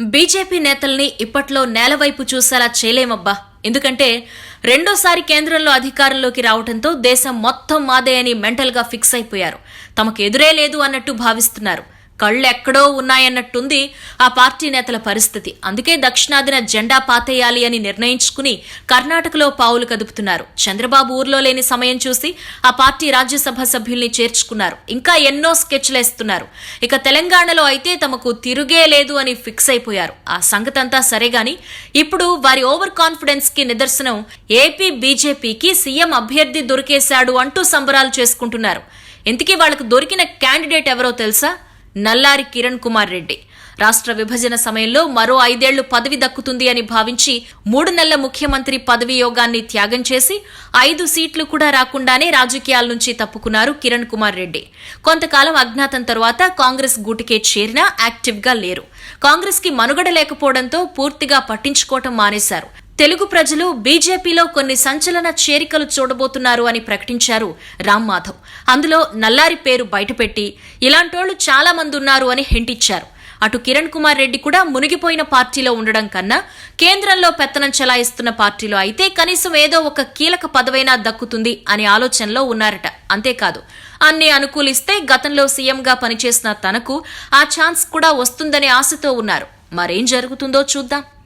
BJP నేతల్ని ఇప్పట్లో నేలవైపు చూసేలా చేయలేమబ్బా. ఎందుకంటే రెండోసారి కేంద్రంలో అధికారంలోకి రావడంతో దేశం మొత్తం మాదే అని మెంటల్గా ఫిక్స్ అయిపోయారు. తమకు ఎదురే లేదు అన్నట్టు భావిస్తున్నారు. కళ్ళు ఎక్కడో ఉన్నాయన్నట్టుంది ఆ పార్టీ నేతల పరిస్థితి. అందుకే దక్షిణాదిన జెండా పాతేయాలి అని నిర్ణయించుకుని కర్ణాటకలో పావులు కదుపుతున్నారు. చంద్రబాబు ఊర్లో లేని సమయం చూసి ఆ పార్టీ రాజ్యసభ సభ్యుల్ని చేర్చుకున్నారు. ఇంకా ఎన్నో స్కెచ్లేస్తున్నారు ఇక తెలంగాణలో అయితే తమకు తిరుగే లేదు అని ఫిక్స్ అయిపోయారు. ఆ సంగతంతా సరేగాని ఇప్పుడు వారి ఓవర్ కాన్ఫిడెన్స్కి నిదర్శనం ఏపీ బీజేపీకి సీఎం అభ్యర్థి దొరికేశాడు అంటూ సంబరాలు చేసుకుంటున్నారు. ఇంతకీ వాళ్ళకు దొరికిన క్యాండిడేట్ ఎవరో తెలుసా? నల్లారి కిరణ్ కుమార్ రెడ్డి. రాష్ట్ర విభజన సమయంలో మరో ఐదేళ్ళు పదవి దక్కుతుంది అని భావించి మూడు నెలల ముఖ్యమంత్రి పదవి యోగాన్ని త్యాగం చేసి ఐదు సీట్లు కూడా రాకుండానే రాజకీయాల నుంచి తప్పుకున్నారు కిరణ్ కుమార్ రెడ్డి. కొంతకాలం అజ్ఞాతం తరువాత కాంగ్రెస్ గూటికే చేరినా యాక్టివ్గా లేరు. కాంగ్రెస్కి మనుగడ లేకపోవడంతో పూర్తిగా పట్టించుకోవటం మానేశారు. తెలుగు ప్రజలు బీజేపీలో కొన్ని సంచలన చేరికలు చూడబోతున్నారు అని ప్రకటించారు రామ్ మాధవ్. అందులో నల్లారి పేరు బయటపెట్టి ఇలాంటోళ్ళు చాలా మంది ఉన్నారు అని హింటిచ్చారు అటు కిరణ్ కుమార్ రెడ్డి కూడా మునిగిపోయిన పార్టీలో ఉండడం కన్నా కేంద్రంలో పెత్తనం చెలాయిస్తున్న పార్టీలో అయితే కనీసం ఏదో ఒక కీలక పదవైనా దక్కుతుంది అనే ఆలోచనలో ఉన్నారట. అంతేకాదు అన్ని అనుకూలిస్తే గతంలో సీఎంగా పనిచేసిన తనకు ఆ ఛాన్స్ కూడా వస్తుందనే ఆశతో ఉన్నారు. మరేం జరుగుతుందో చూద్దాం.